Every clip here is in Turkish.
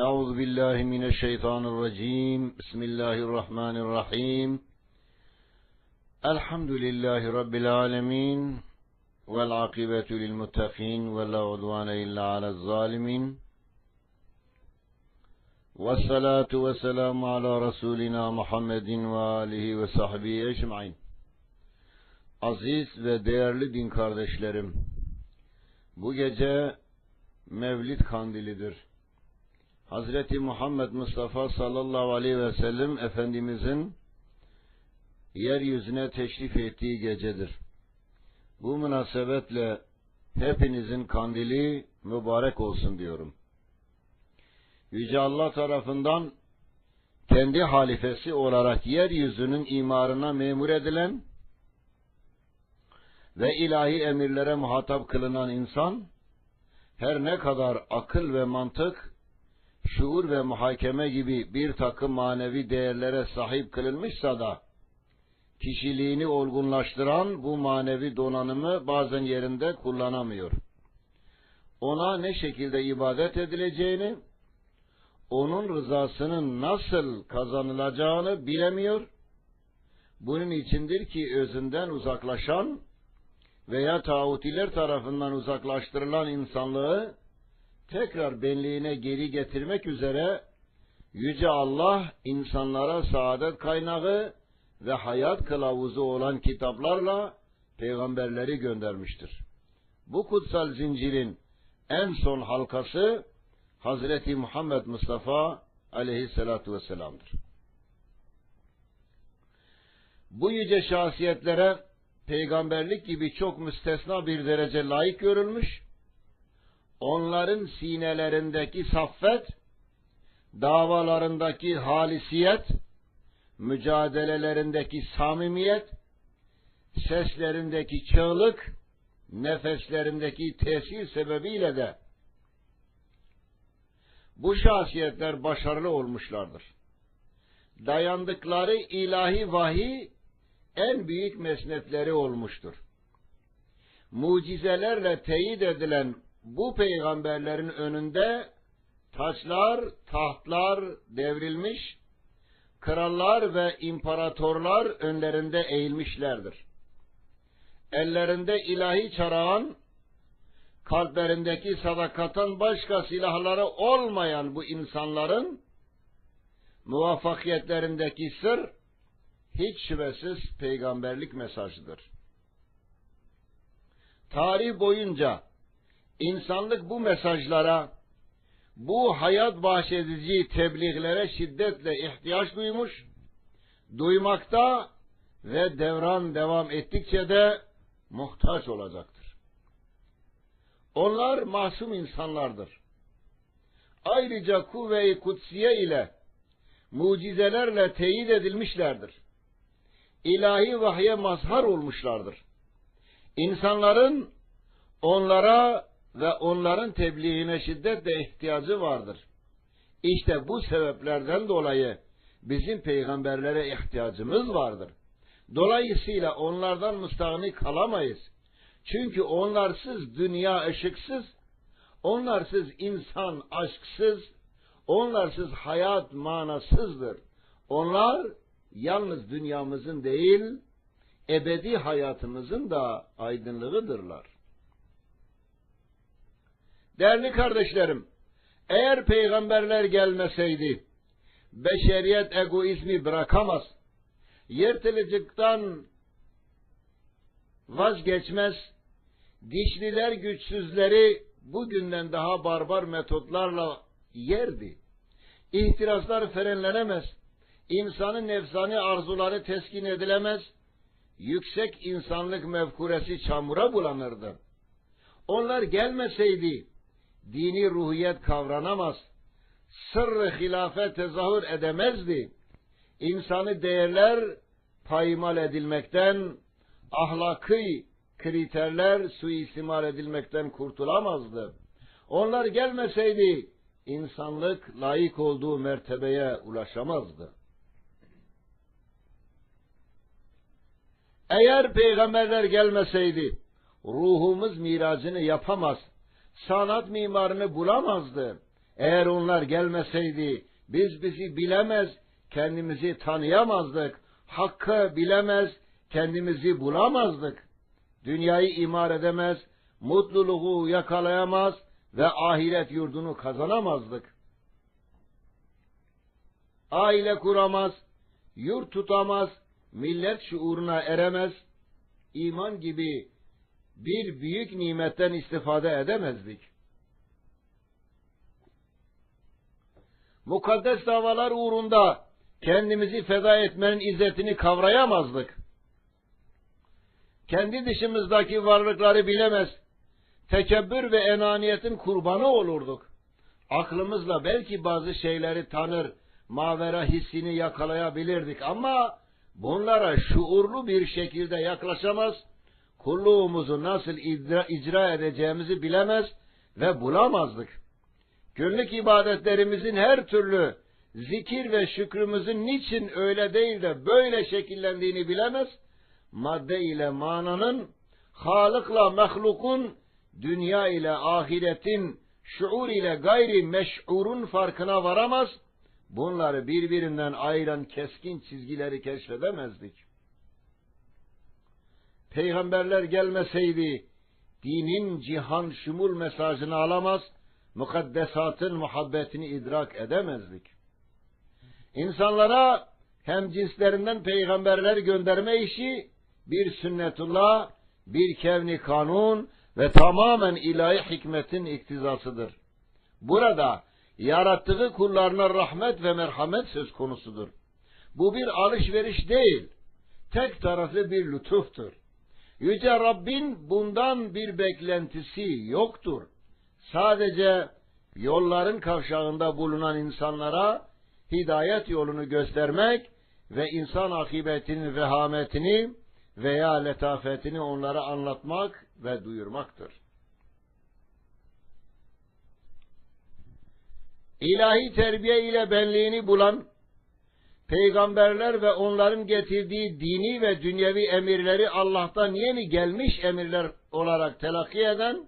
أعوذ بالله من الشيطان الرجيم بسم الله الرحمن الرحيم الحمد لله رب العالمين والعاقبة للمتقين ولا عدوان إلا على الظالمين والصلاة والسلام على رسولنا محمد وآله وصحبه أجمعين Aziz ve değerli din kardeşlerim, bu gece Mevlid kandilidir. Hazreti Muhammed Mustafa sallallahu aleyhi ve sellem Efendimizin yeryüzüne teşrif ettiği gecedir. Bu münasebetle hepinizin kandili mübarek olsun diyorum. Yüce Allah tarafından kendi halifesi olarak yeryüzünün imarına memur edilen ve ilahi emirlere muhatap kılınan insan, her ne kadar akıl ve mantık, şuur ve muhakeme gibi bir takım manevi değerlere sahip kılınmışsa da, kişiliğini olgunlaştıran bu manevi donanımı bazen yerinde kullanamıyor. Ona ne şekilde ibadet edileceğini, onun rızasının nasıl kazanılacağını bilemiyor. Bunun içindir ki özünden uzaklaşan veya tağutiler tarafından uzaklaştırılan insanlığı tekrar benliğine geri getirmek üzere Yüce Allah insanlara saadet kaynağı ve hayat kılavuzu olan kitaplarla peygamberleri göndermiştir. Bu kutsal zincirin en son halkası Hazreti Muhammed Mustafa aleyhissalatu vesselam'dır. Bu yüce şahsiyetlere peygamberlik gibi çok müstesna bir derece layık görülmüş, onların sinelerindeki saffet, davalarındaki halisiyet, mücadelelerindeki samimiyet, seslerindeki çığlık, nefeslerindeki tesir sebebiyle de bu şahsiyetler başarılı olmuşlardır. Dayandıkları ilahi vahiy en büyük mesnetleri olmuştur. Mucizelerle teyit edilen bu peygamberlerin önünde taçlar, tahtlar devrilmiş, krallar ve imparatorlar önlerinde eğilmişlerdir. Ellerinde ilahi çarağın, kalplerindeki sadakatan başka silahları olmayan bu insanların muvaffakiyetlerindeki sır, hiç şüphesiz peygamberlik mesajıdır. Tarih boyunca insanlık bu mesajlara, bu hayat bahşedici tebliğlere şiddetle ihtiyaç duymuş, duymakta ve devran devam ettikçe de muhtaç olacaktır. Onlar masum insanlardır. Ayrıca kuvve-i kutsiye ile mucizelerle teyit edilmişlerdir ilahi vahye mazhar olmuşlardır. İnsanların onlara ve onların tebliğine şiddetle ihtiyacı vardır. İşte bu sebeplerden dolayı bizim peygamberlere ihtiyacımız vardır. Dolayısıyla onlardan müstahni kalamayız. Çünkü onlarsız dünya ışıksız, onlarsız insan aşksız, onlarsız hayat manasızdır. Onlar yalnız dünyamızın değil, ebedi hayatımızın da aydınlığıdırlar. Değerli kardeşlerim, eğer peygamberler gelmeseydi, beşeriyet egoizmi bırakamaz, yırtılıcıktan vazgeçmez, dişliler güçsüzleri bugünden daha barbar metotlarla yerdi. İhtiraslar frenlenemez, insanın nefsani arzuları teskin edilemez, yüksek insanlık mevkuresi çamura bulanırdı. Onlar gelmeseydi, dini ruhiyet kavranamaz, sırrı hilafet tezahür edemezdi. İnsanı değerler paymal edilmekten, ahlaki kriterler suistimal edilmekten kurtulamazdı. Onlar gelmeseydi, insanlık layık olduğu mertebeye ulaşamazdı. Eğer peygamberler gelmeseydi ruhumuz miracını yapamaz, sanat mimarını bulamazdı. Eğer onlar gelmeseydi biz bizi bilemez, kendimizi tanıyamazdık. Hakkı bilemez, kendimizi bulamazdık. Dünyayı imar edemez, mutluluğu yakalayamaz ve ahiret yurdunu kazanamazdık. Aile kuramaz, yurt tutamaz, millet şuuruna eremez, iman gibi bir büyük nimetten istifade edemezdik. Mukaddes davalar uğrunda kendimizi feda etmenin izzetini kavrayamazdık. Kendi dışımızdaki varlıkları bilemez, tekebbür ve enaniyetin kurbanı olurduk. Aklımızla belki bazı şeyleri tanır, mavera hissini yakalayabilirdik ama bunlara şuurlu bir şekilde yaklaşamaz, kulluğumuzu nasıl icra, icra edeceğimizi bilemez ve bulamazdık. Günlük ibadetlerimizin her türlü zikir ve şükrümüzün niçin öyle değil de böyle şekillendiğini bilemez, madde ile mananın, Halıkla mehlukun, dünya ile ahiretin, şuur ile gayri meş'urun farkına varamaz, bunları birbirinden ayıran keskin çizgileri keşfedemezdik. Peygamberler gelmeseydi, dinin cihan şumul mesajını alamaz, mukaddesatın muhabbetini idrak edemezdik. İnsanlara hem cinslerinden peygamberler gönderme işi bir sünnetullah, bir kevni kanun ve tamamen ilahi hikmetin iktizasıdır. Burada yarattığı kullarına rahmet ve merhamet söz konusudur. Bu bir alışveriş değil, tek taraflı bir lütuftur. Yüce Rabbin bundan bir beklentisi yoktur. Sadece yolların kavşağında bulunan insanlara hidayet yolunu göstermek ve insan akıbetinin vehametini veya letafetini onlara anlatmak ve duyurmaktır. İlahi terbiye ile benliğini bulan, peygamberler ve onların getirdiği dini ve dünyevi emirleri Allah'tan yeni gelmiş emirler olarak telakki eden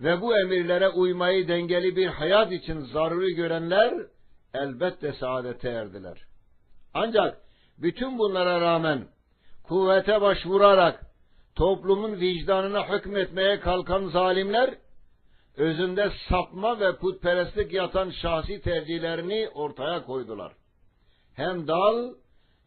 ve bu emirlere uymayı dengeli bir hayat için zaruri görenler elbette saadete erdiler. Ancak bütün bunlara rağmen kuvvete başvurarak toplumun vicdanına hükmetmeye kalkan zalimler, özünde sapma ve putperestlik yatan şahsi tercihlerini ortaya koydular. Hem dal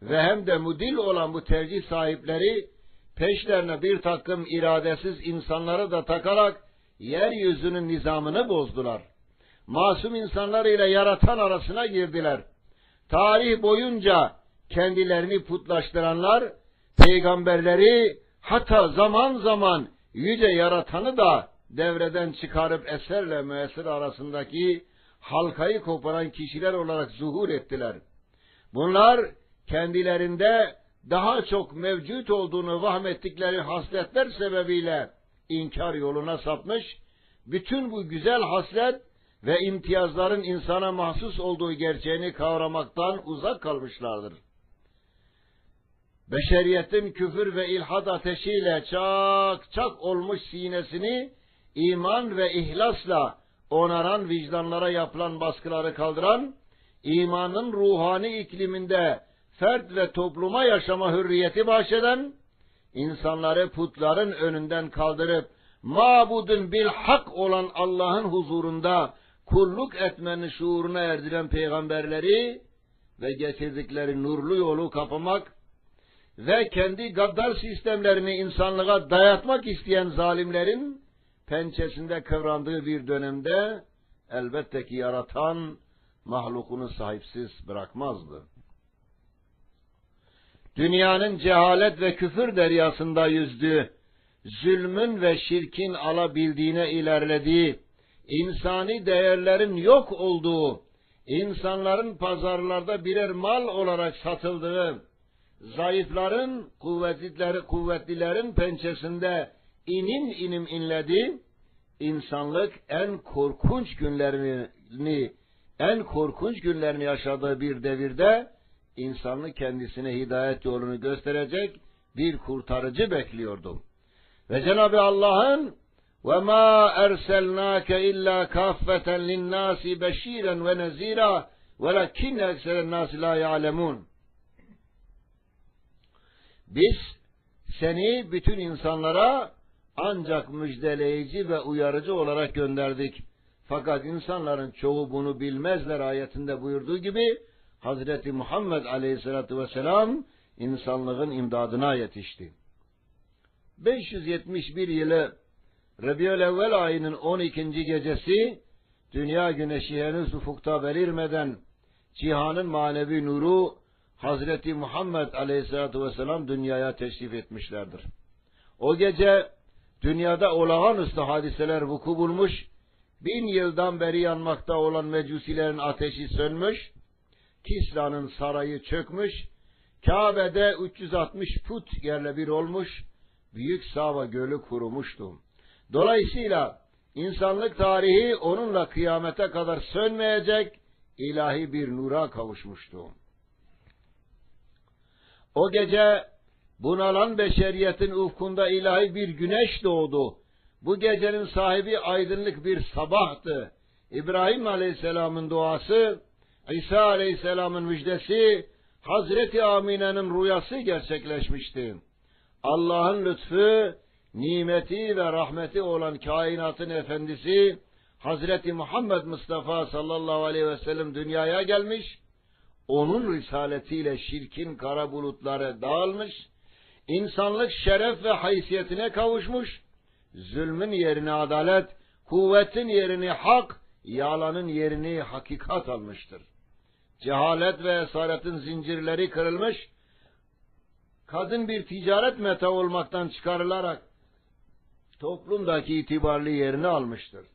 ve hem de mudil olan bu tercih sahipleri, peşlerine bir takım iradesiz insanları da takarak, yeryüzünün nizamını bozdular. Masum insanlar ile yaratan arasına girdiler. Tarih boyunca kendilerini putlaştıranlar, peygamberleri hatta zaman zaman yüce yaratanı da devreden çıkarıp eserle müessir arasındaki halkayı koparan kişiler olarak zuhur ettiler. Bunlar kendilerinde daha çok mevcut olduğunu vahmettikleri hasletler sebebiyle inkar yoluna sapmış, bütün bu güzel haslet ve imtiyazların insana mahsus olduğu gerçeğini kavramaktan uzak kalmışlardır. Beşeriyetin küfür ve ilhad ateşiyle çak çak olmuş sinesini iman ve ihlasla onaran vicdanlara yapılan baskıları kaldıran, imanın ruhani ikliminde fert ve topluma yaşama hürriyeti bahşeden, insanları putların önünden kaldırıp mabudun bil hak olan Allah'ın huzurunda kulluk etmenin şuuruna erdiren peygamberleri ve getirdikleri nurlu yolu kapamak ve kendi gaddar sistemlerini insanlığa dayatmak isteyen zalimlerin pençesinde kıvrandığı bir dönemde elbette ki yaratan mahlukunu sahipsiz bırakmazdı. Dünyanın cehalet ve küfür deryasında yüzdüğü, zulmün ve şirkin alabildiğine ilerlediği, insani değerlerin yok olduğu, insanların pazarlarda birer mal olarak satıldığı, zayıfların, kuvvetlileri, kuvvetlilerin pençesinde inim inim inledi, insanlık en korkunç günlerini, en korkunç günlerini yaşadığı bir devirde insanlı kendisine hidayet yolunu gösterecek bir kurtarıcı bekliyordu. Ve Cenab-ı Allah'ın ve ma erselnake illa kaffeten linnasi beşiren ve nezira velakin ekseren nasi la ya'lemun. Biz seni bütün insanlara ancak müjdeleyici ve uyarıcı olarak gönderdik. Fakat insanların çoğu bunu bilmezler ayetinde buyurduğu gibi Hazreti Muhammed Aleyhisselatü Vesselam insanlığın imdadına yetişti. 571 yılı Rabiül Evvel ayının 12. gecesi dünya güneşi henüz ufukta belirmeden cihanın manevi nuru Hazreti Muhammed Aleyhisselatü Vesselam dünyaya teşrif etmişlerdir. O gece dünyada olağanüstü hadiseler vuku bulmuş, bin yıldan beri yanmakta olan mecusilerin ateşi sönmüş, Kisra'nın sarayı çökmüş, Kabe'de 360 put yerle bir olmuş, Büyük Sava Gölü kurumuştu. Dolayısıyla insanlık tarihi onunla kıyamete kadar sönmeyecek ilahi bir nura kavuşmuştu. O gece bunalan beşeriyetin ufkunda ilahi bir güneş doğdu. Bu gecenin sahibi aydınlık bir sabahtı. İbrahim Aleyhisselam'ın duası, İsa Aleyhisselam'ın müjdesi, Hazreti Amine'nin rüyası gerçekleşmişti. Allah'ın lütfu, nimeti ve rahmeti olan kainatın efendisi, Hazreti Muhammed Mustafa sallallahu aleyhi ve sellem dünyaya gelmiş, onun risaletiyle şirkin kara bulutları dağılmış, insanlık şeref ve haysiyetine kavuşmuş, zulmün yerini adalet, kuvvetin yerini hak, yalanın yerini hakikat almıştır. Cehalet ve esaretin zincirleri kırılmış, kadın bir ticaret meta olmaktan çıkarılarak toplumdaki itibarlı yerini almıştır.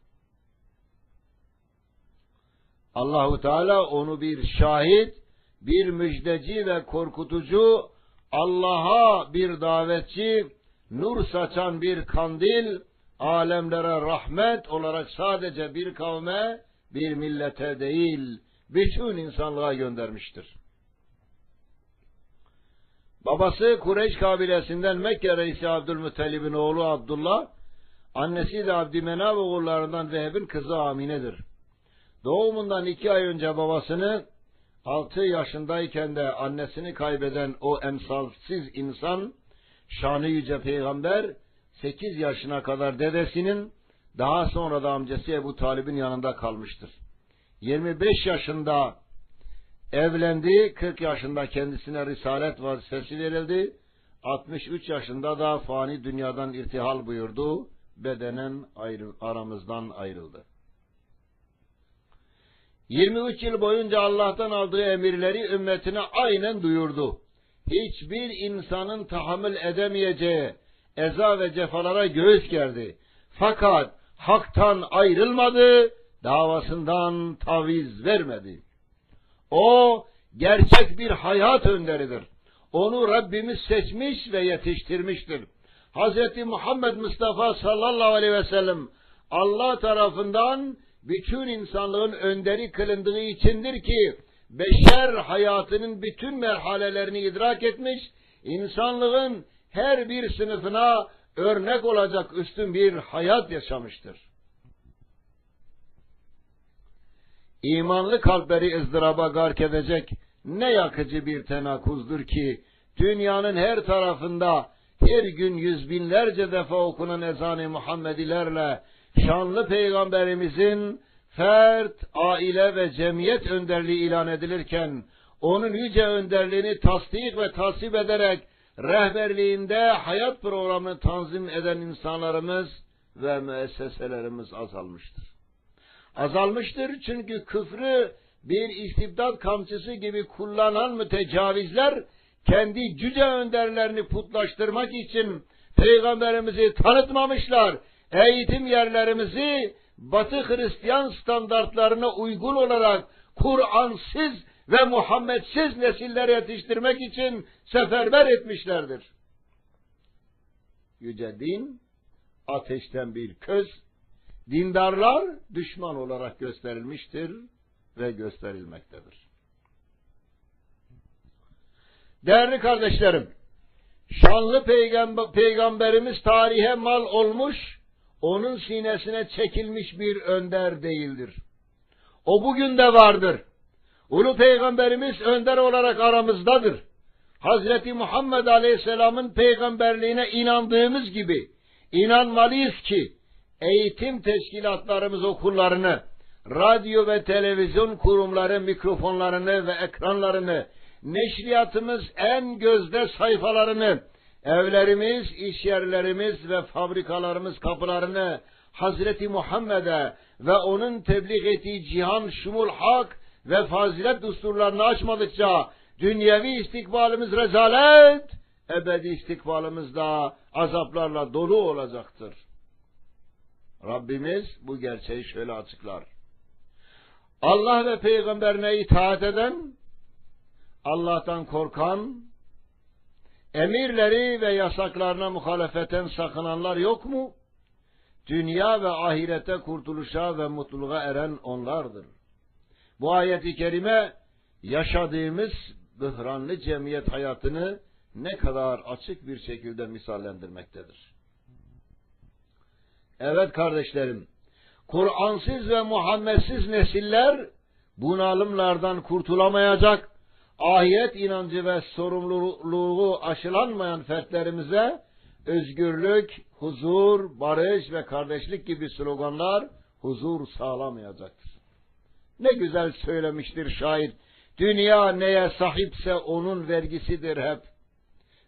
Allahu Teala onu bir şahit, bir müjdeci ve korkutucu, Allah'a bir davetçi, nur saçan bir kandil, alemlere rahmet olarak sadece bir kavme, bir millete değil, bütün insanlığa göndermiştir. Babası Kureyş kabilesinden Mekke reisi Abdülmuttalib'in oğlu Abdullah, annesi de Abdümenab oğullarından Veheb'in kızı Amine'dir. Doğumundan iki ay önce babasını, altı yaşındayken de annesini kaybeden o emsalsiz insan, şanı yüce peygamber, sekiz yaşına kadar dedesinin, daha sonra da amcası Ebu Talib'in yanında kalmıştır. 25 yaşında evlendi, 40 yaşında kendisine risalet vazifesi verildi, 63 yaşında da fani dünyadan irtihal buyurdu, bedenen ayrı, aramızdan ayrıldı. 23 yıl boyunca Allah'tan aldığı emirleri ümmetine aynen duyurdu. Hiçbir insanın tahammül edemeyeceği eza ve cefalara göğüs gerdi. Fakat haktan ayrılmadı, davasından taviz vermedi. O gerçek bir hayat önderidir. Onu Rabbimiz seçmiş ve yetiştirmiştir. Hz. Muhammed Mustafa sallallahu aleyhi ve sellem Allah tarafından bütün insanlığın önderi kılındığı içindir ki beşer hayatının bütün merhalelerini idrak etmiş, insanlığın her bir sınıfına örnek olacak üstün bir hayat yaşamıştır. İmanlı kalpleri ızdıraba gark edecek ne yakıcı bir tenakuzdur ki dünyanın her tarafında her gün yüz binlerce defa okunan ezan-ı Muhammedilerle şanlı peygamberimizin fert, aile ve cemiyet önderliği ilan edilirken onun yüce önderliğini tasdik ve tasvip ederek rehberliğinde hayat programını tanzim eden insanlarımız ve müesseselerimiz azalmıştır. Azalmıştır çünkü küfrü bir istibdat kamçısı gibi kullanan mütecavizler kendi cüce önderlerini putlaştırmak için peygamberimizi tanıtmamışlar. Eğitim yerlerimizi Batı Hristiyan standartlarına uygun olarak Kur'ansız ve Muhammedsiz nesiller yetiştirmek için seferber etmişlerdir. Yüce din ateşten bir köz, dindarlar düşman olarak gösterilmiştir ve gösterilmektedir. Değerli kardeşlerim, şanlı peygamberimiz tarihe mal olmuş, onun sinesine çekilmiş bir önder değildir. O bugün de vardır. Ulu Peygamberimiz önder olarak aramızdadır. Hazreti Muhammed Aleyhisselam'ın peygamberliğine inandığımız gibi inanmalıyız ki eğitim teşkilatlarımız okullarını, radyo ve televizyon kurumları mikrofonlarını ve ekranlarını, neşriyatımız en gözde sayfalarını, evlerimiz, iş yerlerimiz ve fabrikalarımız kapılarını Hazreti Muhammed'e ve onun tebliğ ettiği cihan şumul hak ve fazilet düsturlarını açmadıkça dünyevi istikbalimiz rezalet, ebedi istikbalimiz da azaplarla dolu olacaktır. Rabbimiz bu gerçeği şöyle açıklar. Allah ve peygamberine itaat eden, Allah'tan korkan, emirleri ve yasaklarına muhalefeten sakınanlar yok mu? Dünya ve ahirete kurtuluşa ve mutluluğa eren onlardır. Bu ayeti kerime yaşadığımız bıhranlı cemiyet hayatını ne kadar açık bir şekilde misallendirmektedir. Evet kardeşlerim, Kur'ansız ve Muhammedsiz nesiller bunalımlardan kurtulamayacak, ahiret inancı ve sorumluluğu aşılanmayan fertlerimize özgürlük, huzur, barış ve kardeşlik gibi sloganlar huzur sağlamayacaktır. Ne güzel söylemiştir şair. Dünya neye sahipse onun vergisidir hep.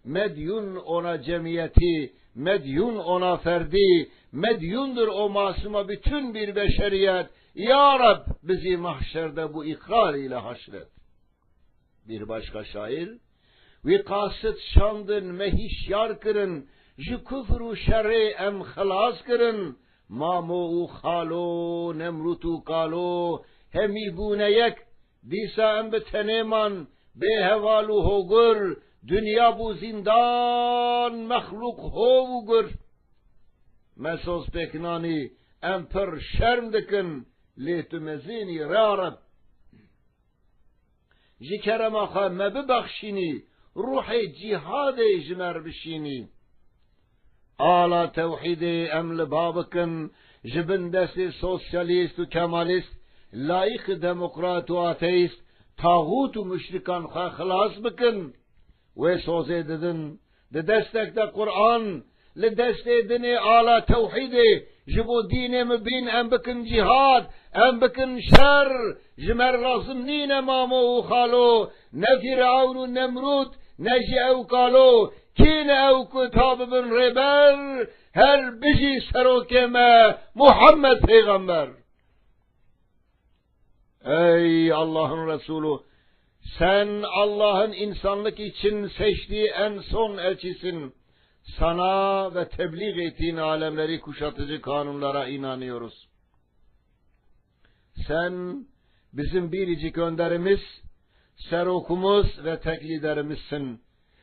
Medyun ona cemiyeti, medyun ona ferdi, medyundur o masuma bütün bir beşeriyet. Ya Rab bizi mahşerde bu ikrar ile haşret. Bir başka şair, Vikasıt şandın mehiş yar kırın, ji kufru şerri em xelas kırın, mamu xalo nemrutu kalo, hemi buneyek, disa em be teneman, be hevalu hogur, dünya bu zindan mehluk hovugur. Mesos peknani em per şerm dikin, lehtu mezini rarab. Ji جی کرما خواه ما ببخشینی روح جهاد جمر بشینی آلا توحید ام لبابکن جبن دست سوسیالیست و کمالیست لایق دموکرات و آتیست تاغوت و مشرکان خواه خلاص بکن و سوزه ددن ده دستک ده قرآن لدست دن آلا توحیده ji bo dînê me bîn em bikin cihad, em bikin şer, ji mer lazim nîne mamo û xalo, ne Firavun û Nemrut, ne jî ew kalo, kîne ew ku ta bibin her bijî serokê me Muhammed peygamber. Ey Allah'ın Resulü, sen Allah'ın insanlık için seçtiği en son elçisin. Sana ve tebliğ ettiğin alemleri kuşatıcı kanunlara inanıyoruz. Sen bizim biricik önderimiz, serokumuz ve tek liderimizsin.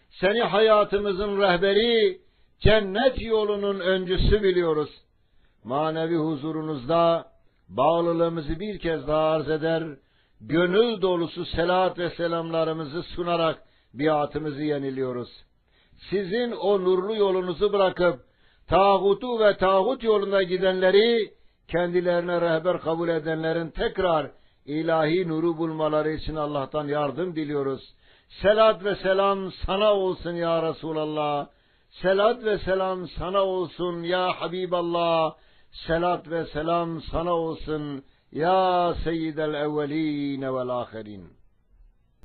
Seni hayatımızın rehberi, cennet yolunun öncüsü biliyoruz. Manevi huzurunuzda bağlılığımızı bir kez daha arz eder, gönül dolusu selat ve selamlarımızı sunarak biatımızı yeniliyoruz. Sizin o nurlu yolunuzu bırakıp, tağutu ve tağut yolunda gidenleri, kendilerine rehber kabul edenlerin tekrar ilahi nuru bulmaları için Allah'tan yardım diliyoruz. Selat ve selam sana olsun ya Resulallah. Selat ve selam sana olsun ya Habiballah. Selat ve selam sana olsun ya Seyyidel evveline vel ahirin.